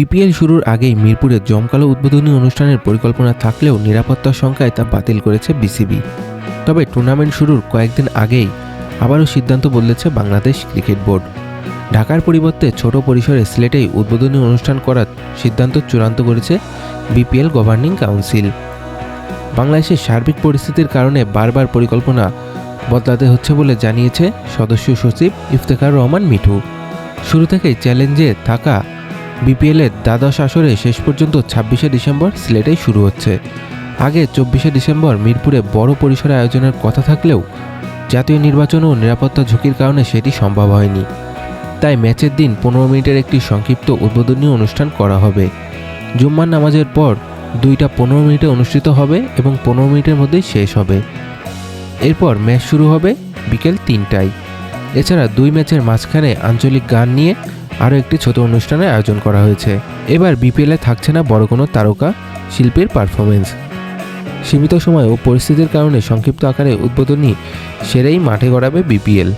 BPL শুরুর আগেই মিরপুরে জমকালো উদ্বোধনী অনুষ্ঠানের পরিকল্পনা থাকলেও নিরাপত্তার সংখ্যায় তা বাতিল করেছে বিসিবি। তবে টুর্নামেন্ট শুরুর কয়েকদিন আগেই আবারও সিদ্ধান্ত বদলেছে বাংলাদেশ ক্রিকেট বোর্ড। ঢাকার পরিবর্তে ছোট পরিসরে সিলেটেই উদ্বোধনী অনুষ্ঠান করার সিদ্ধান্ত চূড়ান্ত করেছে বিপিএল গভর্নিং কাউন্সিল। বাংলাদেশের সার্বিক পরিস্থিতির কারণে বারবার পরিকল্পনা বদলাতে হচ্ছে বলে জানিয়েছে সদস্য সচিব ইফতেখার রহমান মিঠু। শুরু থেকেই চ্যালেঞ্জে থাকা বিপিএলের দ্বাদশ আসরে শেষ পর্যন্ত ছাব্বিশে ডিসেম্বর সিলেটেই শুরু হচ্ছে। আগে চব্বিশে ডিসেম্বর মিরপুরে বড় পরিসরে আয়োজনের কথা থাকলেও জাতীয় নির্বাচন ও নিরাপত্তা ঝুঁকির কারণে সেটি সম্ভব হয়নি। তাই ম্যাচের দিন পনেরো মিনিটের একটি সংক্ষিপ্ত উদ্বোধনী অনুষ্ঠান করা হবে। জুম্মার নামাজের পর দুইটা পনেরো মিনিটে অনুষ্ঠিত হবে এবং পনেরো মিনিটের মধ্যেই শেষ হবে। এরপর ম্যাচ শুরু হবে বিকেল তিনটায়। এছাড়া দুই ম্যাচের মাঝখানে আঞ্চলিক গান নিয়ে আরও একটি ছোট অনুষ্ঠানের আয়োজন করা হয়েছে। এবার বিপিএলে থাকছে না বড় কোনো তারকা শিল্পের পারফরমেন্স সীমিত সময় ও পরিস্থিতির কারণে সংক্ষিপ্ত আকারে উদ্বোধনী সেরেই মাঠে গড়াবে বিপিএল।